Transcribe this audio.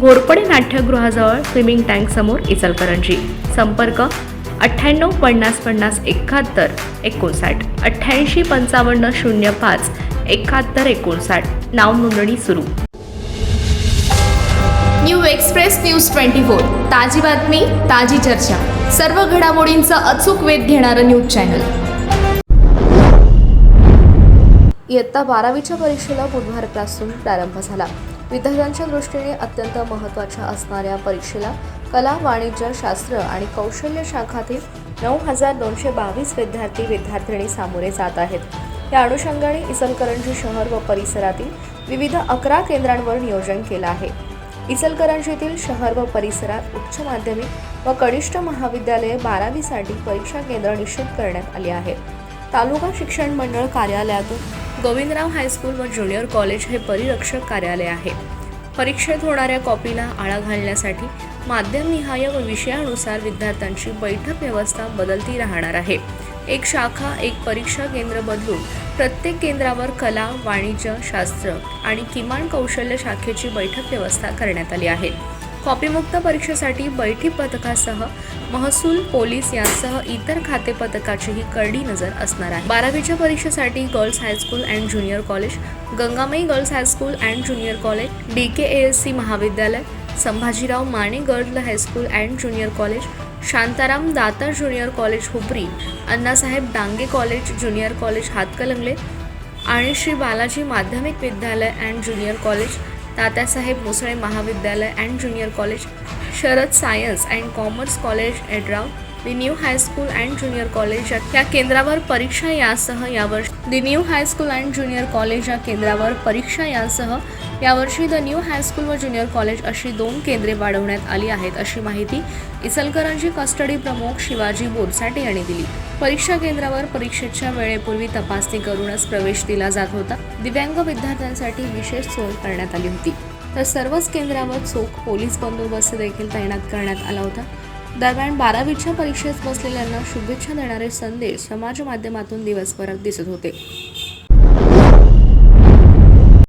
घोरपडे नाट्यगृहाजवळ swimming tank समोर इचलकरंजी. संपर्क अठ्ठ्याण्णव पन्नास पन्नास एकाहत्तर एकोणसाठ. अठ्ठ्याऐंशी पंचावन्न शून्य पाच एकाहत्तर एकोणसाठ. नाव नोंदणी सुरू. New express news twenty four. ताजी बातमी ताजी चर्चा. सर्व घडामोडींचा अचूक वेध घेणारं न्यूज चॅनल. इयत्ता बारावीच्या परीक्षेला बुधवारपासून प्रारंभ झाला. विद्यार्थ्यांच्या दृष्टीने अत्यंत महत्त्वाच्या असणाऱ्या परीक्षेला कला वाणिज्य शास्त्र आणि कौशल्य शाखातील नऊ हजार दोनशे बावीस विद्यार्थी विद्यार्थिनी सामोरे जात आहेत. या अनुषंगाने इचलकरंजी शहर व परिसरातील विविध अकरा केंद्रांवर नियोजन केलं आहे. इचलकरंजीतील शहर व परिसरात उच्च माध्यमिक व कनिष्ठ महाविद्यालये बारावीसाठी परीक्षा केंद्र निश्चित करण्यात आली आहेत. तालुका शिक्षण मंडळ कार्यालयातून गोविंदराव हायस्कूल व ज्युनियर कॉलेज हे परिरक्षक कार्यालय आहे. परीक्षेत होणाऱ्या कॉपीला आळा घालण्यासाठी माध्यमनिहाय व विषयानुसार विद्यार्थ्यांची बैठक व्यवस्था बदलती राहणार आहे. एक शाखा एक परीक्षा केंद्र बदलून प्रत्येक केंद्रावर कला वाणिज्य शास्त्र आणि किमान कौशल्य शाखेची बैठक व्यवस्था करण्यात आली आहे. कॉपीमुक्त परीक्षेसाठी बैठी पथकासह महसूल पोलीस यांसह इतर खाते पथकाचीही करडी नजर असणार आहे. बारावीच्या परीक्षेसाठी girls high school and junior college Gangamai girls high school and junior college D K S C महाविद्यालय Sambhajirao Mane girl high school and junior college Shantaram Datar junior college Hupari Annasaheb Dange college junior college Hatkanangale आणि श्री बालाजी माध्यमिक विद्यालय and junior college Tatyasaheb Musale महाविद्यालय and junior college Sharad science and commerce college Yadrav the new high school and junior college या- या केंद्रावर परीक्षा यासह यावर्षी the new high school and junior college या केंद्रावर परीक्षा यासह यावर्षी द न्यू हायस्कूल व ज्युनियर कॉलेज अशी दोन केंद्रे वाढवण्यात आली आहेत अशी माहिती इचलकरंजी कस्टडी प्रमुख शिवाजी बोरसाटे यांनी दिली. परीक्षा केंद्रावर परीक्षेच्या वेळेपूर्वी तपासणी करूनच प्रवेश दिला जात होता. दिव्यांग विद्यार्थ्यांसाठी विशेष सोय करण्यात आली होती. तर सर्वच केंद्रावर चोख पोलीस बंदोबस्त देखील तैनात करण्यात आला होता. दरम्यान बारावीच्या परीक्षेत बसलेल्यांना शुभेच्छा देणारे संदेश समाज माध्यमातून दिवसभरात दिसत होते.